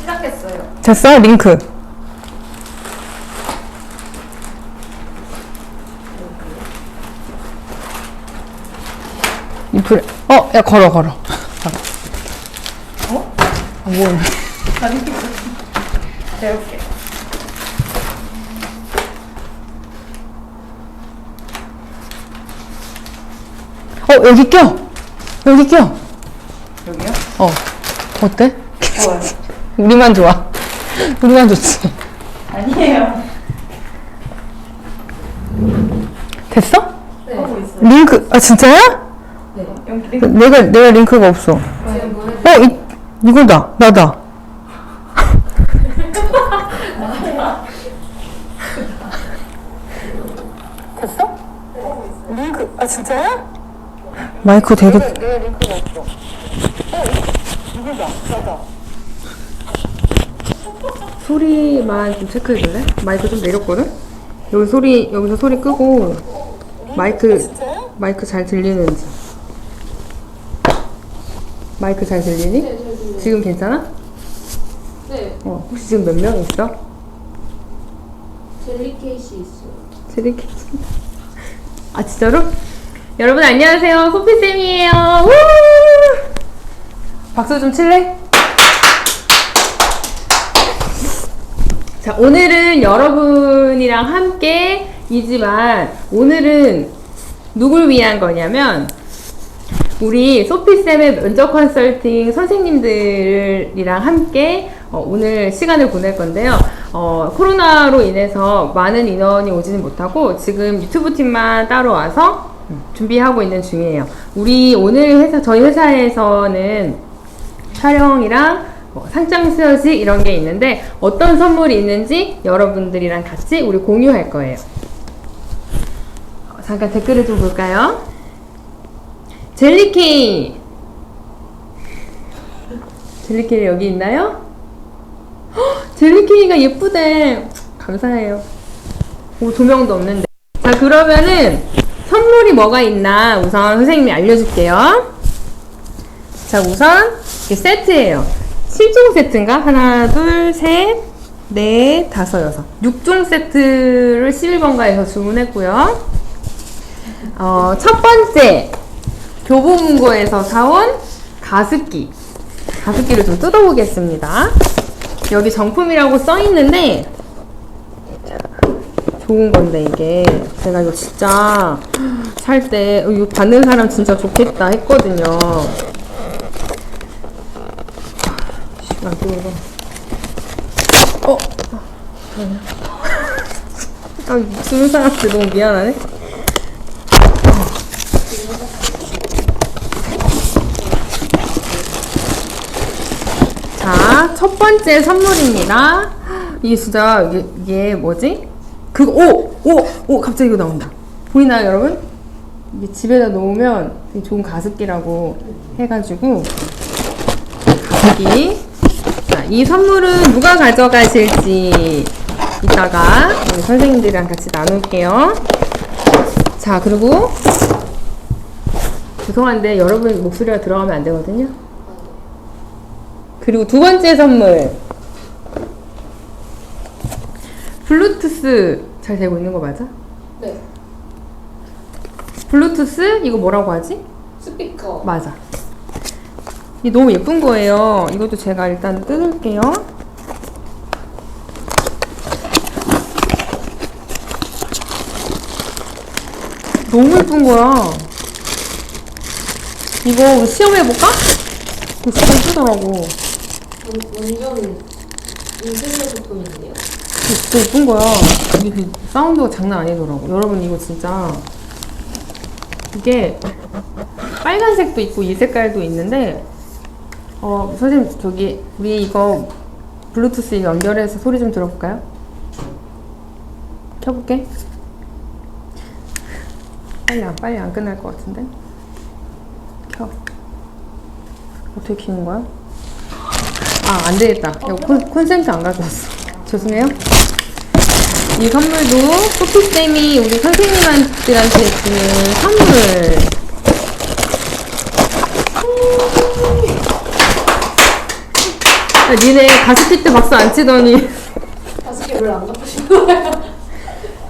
시작했어요. 됐어? 링크. 이 불, 어, 야, 걸어, 걸어. 어? 아, 뭐, 아니, 배울게. 어, 여기 껴! 여기 껴! 여기요? 어, 어때? 좋아요. 우리만 좋아. 우리만 좋지. 아니에요. 됐어? 네. 하고 있어요. 링크, 아, 진짜야? 네. 링크 내가, 내가 링크가 없어. 지금 어, 이, 이거다. 나다. 됐어? 링크, 아, 진짜야? 마이크 되게. 내가 링크가 없어. 어, 이거다. 나다. 소리만 좀 체크해 줄래? 마이크 좀 내렸거든? 여기 소리, 여기서 소리 끄고, 마이크, 마이크 잘 들리는지. 마이크 잘 들리니? 지금 괜찮아? 네, 어, 혹시 지금 몇 명 있어? 젤리 케이스 있어요. 세리케 아 진짜로? 여러분 안녕하세요 소피쌤이에요 우! 박수 좀 칠래? 자 오늘은 여러분이랑 함께 이지만 오늘은 누굴 위한 거냐면 우리 소피쌤의 면접 컨설팅 선생님들이랑 함께 어, 오늘 시간을 보낼 건데요. 어, 코로나로 인해서 많은 인원이 오지는 못하고 지금 유튜브 팀만 따로 와서 음, 준비하고 있는 중이에요. 우리 오늘 회사, 저희 회사에서는 촬영이랑 뭐 상장 수여식 이런 게 있는데 어떤 선물이 있는지 여러분들이랑 같이 우리 공유할 거예요. 어, 잠깐 댓글을 좀 볼까요? 젤리케이 젤리케이 여기 있나요? 헉, 젤리케이가 예쁘대 감사해요 오 조명도 없는데 자 그러면은 선물이 뭐가 있나 우선 선생님이 알려줄게요 자 우선 이게 세트예요 7종 세트인가? 하나 둘 셋 넷 다섯 여섯 6종 세트를 11번가에서 주문했고요 어, 첫 번째 교보문고에서 사온 가습기. 가습기를 좀 뜯어보겠습니다. 여기 정품이라고 써있는데, 자, 좋은 건데, 이게. 제가 이거 진짜 살 때, 어, 이거 받는 사람 진짜 좋겠다 했거든요. 안 뜨거워. 어? 아, 주는 사람한테 너무 미안하네. 자, 첫 번째 선물입니다. 이게 진짜, 이게, 이게 뭐지? 그거, 오! 오! 오! 갑자기 이거 나온다. 보이나요, 여러분? 이게 집에다 놓으면 되게 좋은 가습기라고 해가지고, 가습기. 자, 이 선물은 누가 가져가실지 이따가 우리 선생님들이랑 같이 나눌게요. 자, 그리고, 죄송한데 여러분 목소리가 들어가면 안 되거든요. 그리고 두 번째 선물. 블루투스 잘 되고 있는 거 맞아? 네, 블루투스 이거 뭐라고 하지? 스피커. 맞아. 이 너무 예쁜 거예요. 이것도 제가 일단 뜯을게요. 너무 예쁜 거야. 이거 우리 시험해볼까? 이거 진짜 예쁘더라고. 완전 인생의 소품인데요. 진짜 예쁜 거야. 이게 그 사운드가 장난 아니더라고. 여러분 이거 진짜 이게 빨간색도 있고 이 색깔도 있는데 어 선생님 저기 우리 이거 블루투스 연결해서 소리 좀 들어볼까요? 켜볼게. 빨리 안 빨리 안 끝날 것 같은데. 켜. 어떻게 키는 거야? 아, 안 되겠다. 이거 콘, 콘센트 안 가져왔어. 죄송해요. 이 선물도 소피쌤이 우리 선생님들한테 주는 선물. 야, 니네 가스피 때 박수 안 치더니. 다섯 개 별로 안 갚으신 거예요?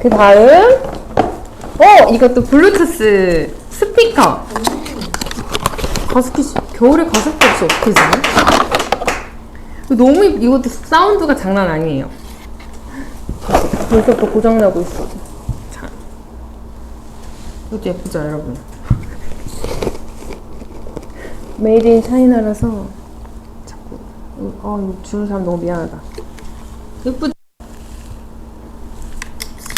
그 다음, 어, 이것도 블루투스 스피커. 가습기, 겨울에 가습기 없이 어떻게 지내? 너무, 이- 이것도 사운드가 장난 아니에요. 벌써부터 고장나고 있어. 자. 이것도 예쁘죠, 여러분? 메이드 인 차이나라서 어, 주는 사람 너무 미안하다. 예쁘지?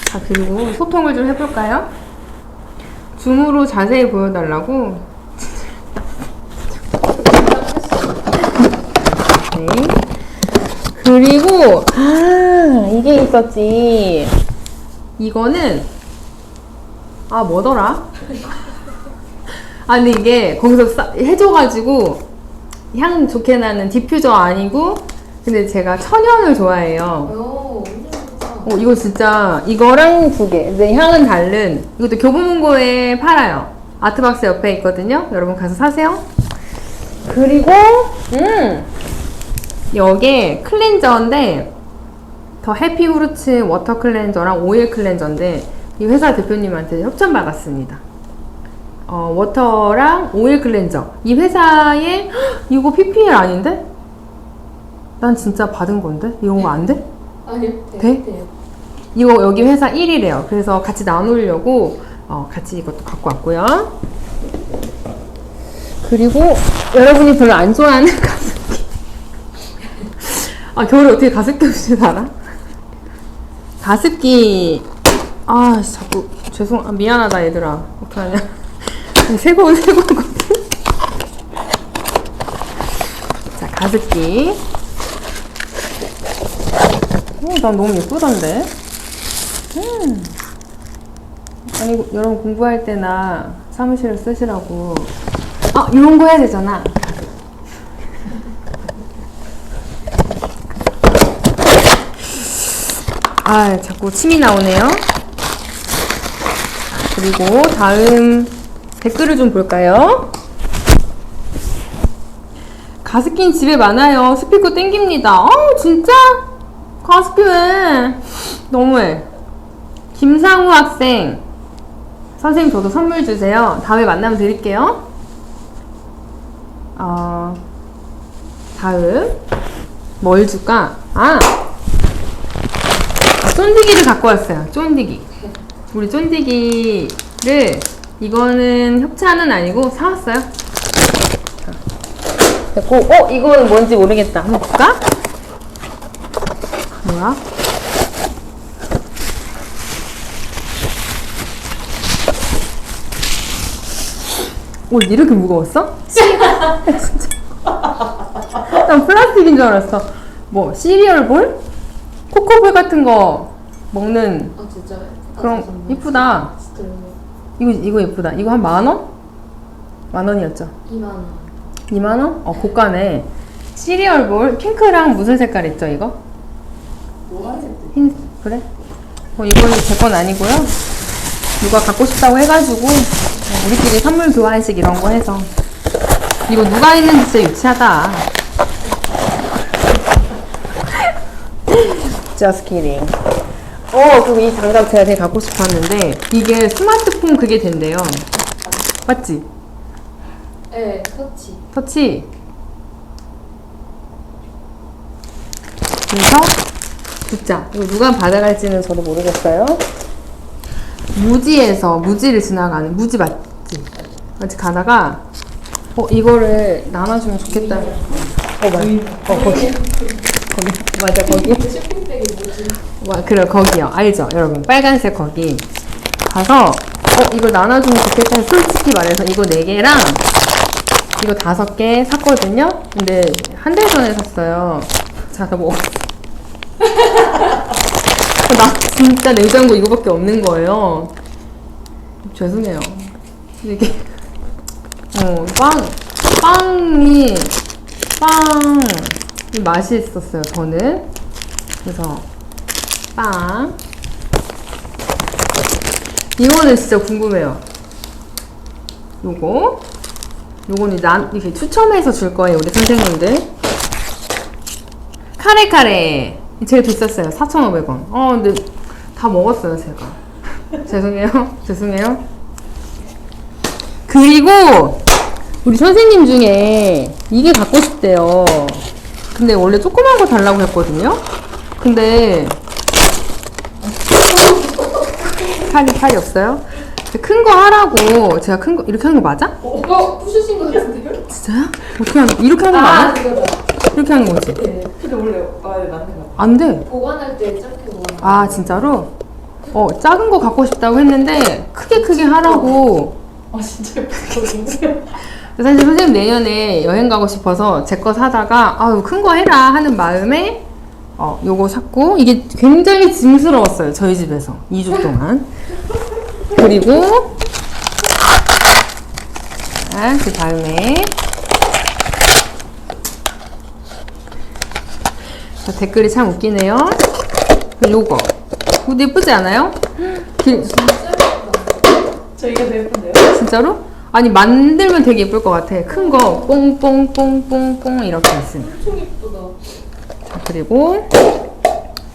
자, 그리고 소통을 좀 해볼까요? 줌으로 자세히 보여달라고. 네. 그리고, 아, 이게 있었지. 이거는, 아, 뭐더라? 아, 근데 이게 거기서 싸- 해줘가지고, 향 좋게 나는 디퓨저 아니고, 근데 제가 천연을 좋아해요. 오. 어, 이거 진짜 이거랑 두 개. 근데 향은 다른. 이것도 교보문고에 팔아요. 아트박스 옆에 있거든요. 여러분 가서 사세요. 그리고 음 여기에 클렌저인데 더 해피 후르츠 워터 클렌저랑 오일 클렌저인데 이 회사 대표님한테 협찬 받았습니다. 어, 워터랑 오일 클렌저. 이 회사에 헉, 이거 PPL 아닌데? 난 진짜 받은 건데 이런 거 안 돼? 아니, 돼? 돼? 돼요. 이거 여기 회사 1위래요. 그래서 같이 나누려고 어, 같이 이것도 갖고 왔고요. 그리고 여러분이 별로 안 좋아하는 가습기. 아 겨울에 어떻게 가습기 없이 살아? 가습기 아 자꾸 죄송 아, 미안하다 얘들아 어떡하냐 새거 새거거든. 자 가습기. 어, 난 너무 예쁘던데. 음. 아니 여러분 공부할 때나 사무실을 쓰시라고 아 이런 거 해야 되잖아 아 자꾸 침이 나오네요 그리고 다음 댓글을 좀 볼까요 가습기는 집에 많아요 스피커 땡깁니다 어 진짜? 가습기 왜 너무해 김상우 학생 선생님 저도 선물 주세요. 다음에 만나면 드릴게요. 어, 다음 뭘 줄까? 아, 아, 쫀디기를 갖고 왔어요. 쫀디기. 우리 쫀디기를 이거는 협찬은 아니고 사왔어요. 자, 됐고, 어 이거는 뭔지 모르겠다. 한번 볼까? 뭐야? 오, 이렇게 무거웠어? 진짜. 난 플라스틱인 줄 알았어. 뭐, 시리얼 볼? 코코볼 같은 거 먹는 아, 진짜요? 그런, 아. 이쁘다. 진짜요? 이거, 이거 예쁘다. 이거 한 만 원? 만 원이었죠? 2만 원. 2만 원? 어, 고가네. 시리얼 볼, 핑크랑 무슨 색깔 있죠, 이거? 흰, 그래? 어, 이거는 제 건 아니고요. 누가 갖고 싶다고 해가지고, 어, 우리끼리 선물 교환식 이런 거 해서. 이거 누가 했는지 진짜 유치하다. Just kidding. 어, 그리고 이 장갑 제가 되게 갖고 싶었는데, 이게 스마트폰 그게 된대요. 맞지? 네, 터치. 터치. 그래서 붙자. 이거 누가 받아갈지는 저도 모르겠어요. 무지에서 무지를 지나가는 무지 맞지? 맞지 가다가 어 이거를 나눠주면 좋겠다. 어 맞아. 어 거기. 거기 맞아 거기. 와, 그래, 거기요. 알죠? 여러분. 빨간색 거기. 가서, 어, 이걸 나눠주면 좋겠다. 솔직히 말해서 이거 4개랑 이거 5개 샀거든요? 근데 한 달 전에 샀어요. 자, 다 먹었어. 나 진짜 냉장고 이거밖에 없는 거예요. 죄송해요. 이게, 어, 빵, 빵이, 빵이 맛이 있었어요, 저는. 그래서, 빵. 이거는 진짜 궁금해요. 요거. 요거는 난, 이렇게 추첨해서 줄 거예요, 우리 선생님들. 카레카레. 제일 비쌌어요. 4,500원. 어, 근데 다 먹었어요, 제가. 죄송해요. 죄송해요. 그리고 우리 선생님 중에 이게 갖고 싶대요. 근데 원래 조그만 거 달라고 했거든요. 근데 팔이 팔이 없어요? 큰 거 하라고 제가 큰 거 이렇게 하는 거 맞아? 이거 부수신 거 같은데요? 진짜요? 어떻게 하는 이렇게 하는 거 아, 맞아? 이거다. 이렇게 하는 거지? 네. 근데 원래 아, 네, 맞는 것 같아요. 안 돼. 보관할 때 짧게 보관. 아 진짜로? 어 작은 거 갖고 싶다고 했는데 크게 크게 하라고. 아, 진짜 예쁘거든요. 사실 선생님 내년에 여행 가고 싶어서 제 거 사다가 아유 큰 거 해라 하는 마음에 어 요거 샀고 이게 굉장히 짐스러웠어요 저희 집에서 2주 동안. 그리고 자, 그 다음에 자, 댓글이 참 웃기네요. 그 요거. 이거 예쁘지 않아요? 길, 저희가 더 예쁜데요? 진짜로? 아니 만들면 되게 예쁠 것 같아. 큰 거 뽕뽕뽕뽕뽕 이렇게 있으면. 엄청 예쁘다. 자, 그리고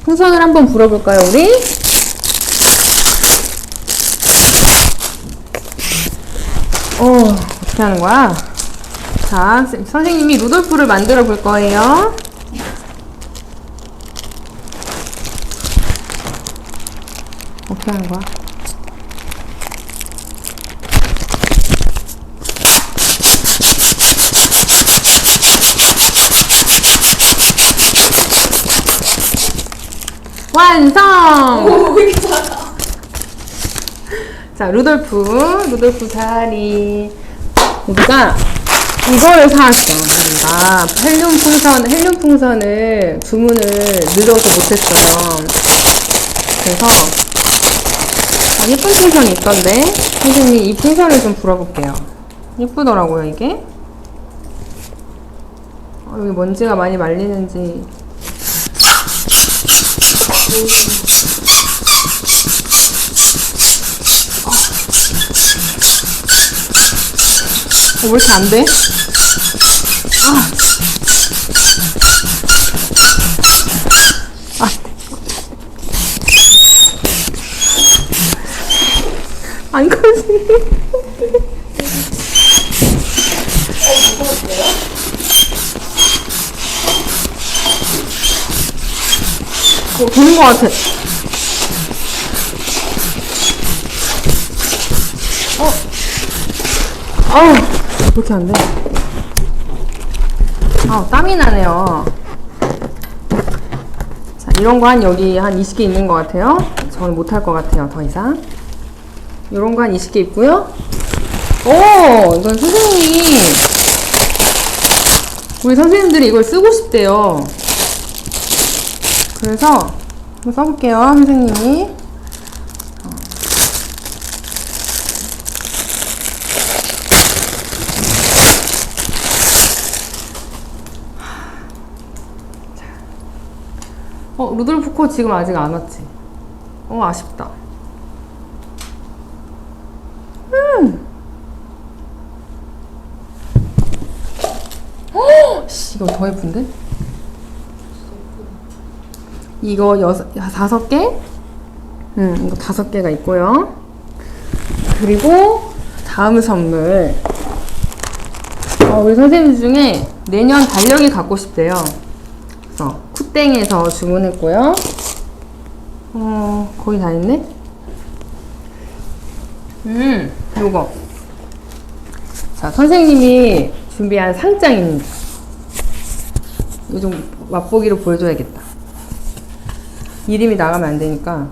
풍선을 한번 불어볼까요, 우리? 어, 어떻게 하는 거야? 자, 선- 선생님이 루돌프를 만들어 볼 거예요. 어떻게 하는 거야? 완성! 오, 왜 이렇게 작아? 자, 루돌프, 루돌프 사리. 우리가 이거를 사왔어. 우리가 헬륨 풍선, 헬륨 풍선을 주문을 늦어서 못했어요. 그래서 아, 예쁜 풍선이 있던데 선생님 이 풍선을 좀 불어볼게요. 예쁘더라고요 이게. 어, 여기 먼지가 많이 말리는지 어, 왜 이렇게 안 돼? 아. 아. 안 커지. 어, 되는 것 같아. 어. 아우, 왜 이렇게 안 돼? 아우, 땀이 나네요. 자, 이런 거 한 여기 한 20개 있는 것 같아요. 저는 못할 것 같아요, 더 이상. 이런 거 한 20개 있고요. 오, 이건 선생님이, 우리 선생님들이 이걸 쓰고 싶대요. 그래서 한번 써볼게요, 선생님이. 어, 루돌프 코 지금 아직 안 왔지? 어, 아쉽다. 음! 이거 더 예쁜데? 이거 여섯, 야, 다섯 개? 음, 이거 다섯 개가 있고요. 그리고 다음 선물. 어, 우리 선생님 중에 내년 달력이 갖고 싶대요. 그래서 쿠땡에서 주문했고요. 어, 거의 다 했네? 음, 요거. 자, 선생님이 준비한 상장입니다. 좀 맛보기로 보여줘야겠다. 이름이 나가면 안 되니까.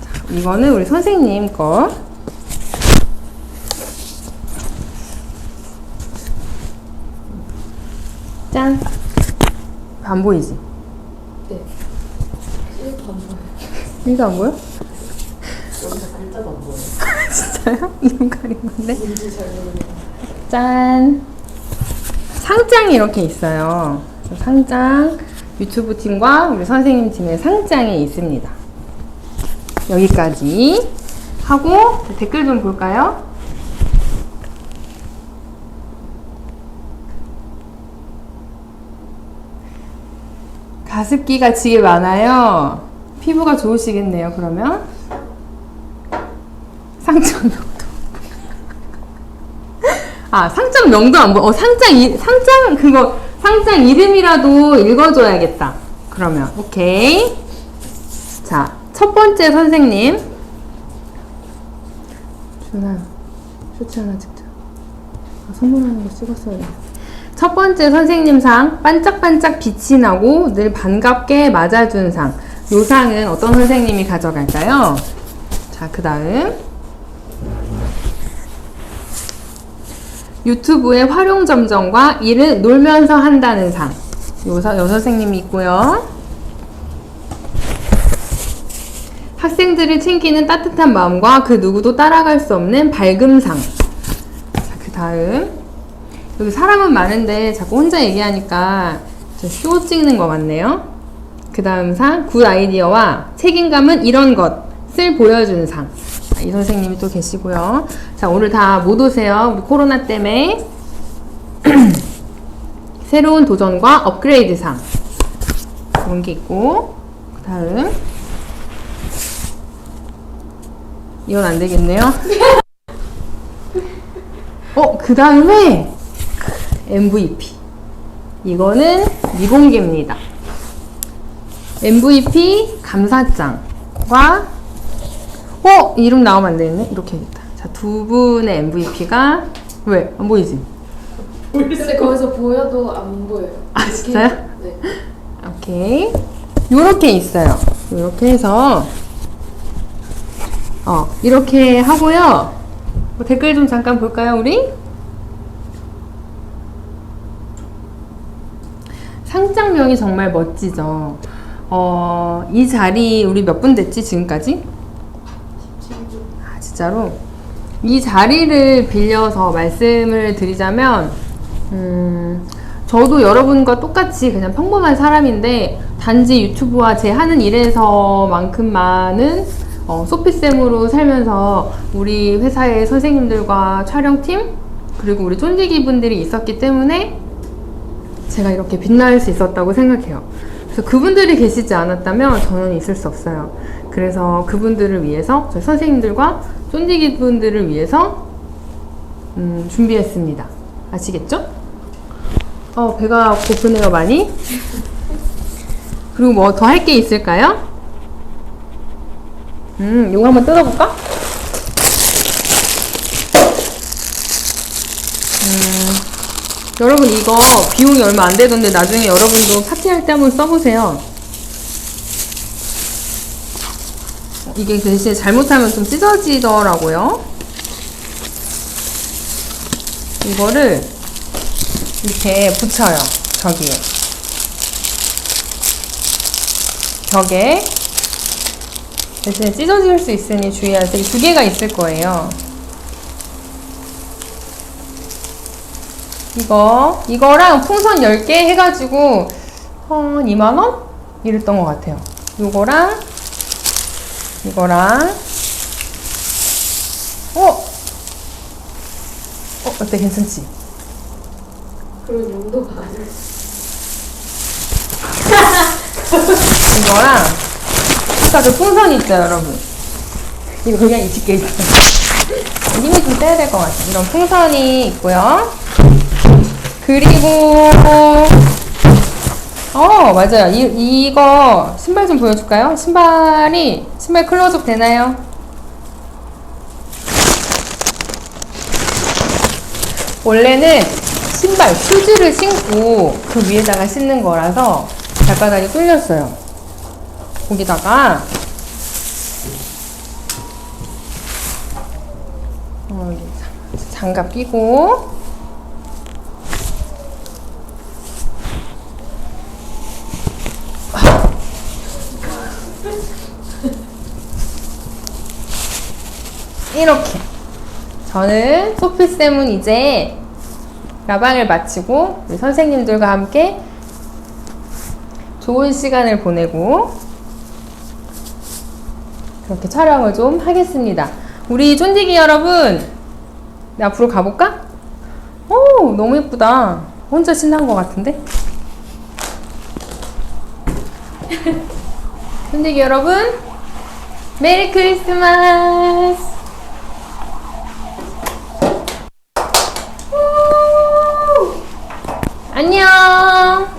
자, 이거는 우리 선생님 거. 짠. 안 보이지? 네. 이렇게 안 보여요. 이거 안 보여? 여기서 글자도 안 보여요. 진짜요? 이름 가린 건데? 뭔지 잘 모르겠어요. 짠! 상장이 이렇게 있어요. 상장, 유튜브 팀과 우리 선생님 팀의 상장이 있습니다. 여기까지 하고 댓글 좀 볼까요? 가습기가 지게 많아요. 피부가 좋으시겠네요, 그러면. 상장 명도. 아, 상장 명도 안 보, 어, 상장, 이, 상장, 그거, 상장 이름이라도 읽어줘야겠다. 그러면, 오케이. 자, 첫 번째 선생님. 준아, 쇼츠 하나 찍자. 아, 선물하는 거 찍었어야 돼. 첫 번째 선생님 상 반짝반짝 빛이 나고 늘 반갑게 맞아준 상. 요 상은 어떤 선생님이 가져갈까요? 자, 그 다음. 유튜브의 활용 점정과 일을 놀면서 한다는 상. 요, 서- 요 선생님이 있고요. 학생들을 챙기는 따뜻한 마음과 그 누구도 따라갈 수 없는 밝음 상. 자, 그 다음. 여기 사람은 많은데 자꾸 혼자 얘기하니까 저쇼 찍는 거 같네요. 그 다음 상, 굿 아이디어와 책임감은 이런 것을 보여주는 상. 자, 이 선생님이 또 계시고요. 자, 오늘 다 못 오세요. 우리 코로나 때문에. 새로운 도전과 업그레이드 상. 그런 게 있고. 그 다음. 이건 안 되겠네요. 어, 그 다음에 MVP. 이거는 미공개입니다. MVP 감사장과 어 이름 나오면 안 되겠네. 이렇게 해야겠다. 자, 두 분의 MVP가 왜 안 보이지? 근데 거기서 보여도 안 보여요. 아, 이렇게- 진짜요? 네. 오케이. 요렇게 있어요. 요렇게 해서 어 이렇게 하고요. 뭐 댓글 좀 잠깐 볼까요, 우리? 상장명이 정말 멋지죠. 어, 이 자리 우리 몇 분 됐지 지금까지? 아, 진짜로? 이 자리를 빌려서 말씀을 드리자면, 음, 저도 여러분과 똑같이 그냥 평범한 사람인데, 단지 유튜브와 제 하는 일에서만큼만은 어, 소피쌤으로 살면서 우리 회사의 선생님들과 촬영팀, 그리고 우리 쫀디기 분들이 있었기 때문에 제가 이렇게 빛날 수 있었다고 생각해요. 그래서 그분들이 계시지 않았다면 저는 있을 수 없어요. 그래서 그분들을 위해서 저희 선생님들과 쫀디기 분들을 위해서 음, 준비했습니다. 아시겠죠? 어 배가 고프네요 많이. 그리고 뭐 더 할 게 있을까요? 음 이거 한번 뜯어볼까? 여러분 이거 비용이 얼마 안 되던데 나중에 여러분도 파티할 때 한번 써보세요. 이게 그 대신에 잘못하면 좀 찢어지더라고요. 이거를 이렇게 붙여요. 저기에. 벽에. 대신에 찢어질 수 있으니 주의하세요. 두 개가 있을 거예요. 이거 이거랑 풍선 10개 해가지고 한 2만원? 이랬던 것 같아요 요거랑 이거랑 어? 어 어때 괜찮지? 그런 용도가 아니에요. 이거랑 아까 그 풍선 있죠 여러분 이거 그냥 20개 있어요 힘이 좀 세야 될 것 같아요 이런 풍선이 있고요 그리고 어 맞아요 이, 이거 신발 좀 보여줄까요? 신발이 신발 클로즈업 되나요? 원래는 신발 슈즈를 신고 그 위에다가 신는 거라서 발바닥이 뚫렸어요 거기다가 어, 장갑 끼고 이렇게 저는 소피쌤은 이제 라방을 마치고 우리 선생님들과 함께 좋은 시간을 보내고 그렇게 촬영을 좀 하겠습니다. 우리 쫀디기 여러분, 네, 앞으로 가볼까? 오, 너무 예쁘다. 혼자 신난 것 같은데? 손대기 여러분 메리 크리스마스 안녕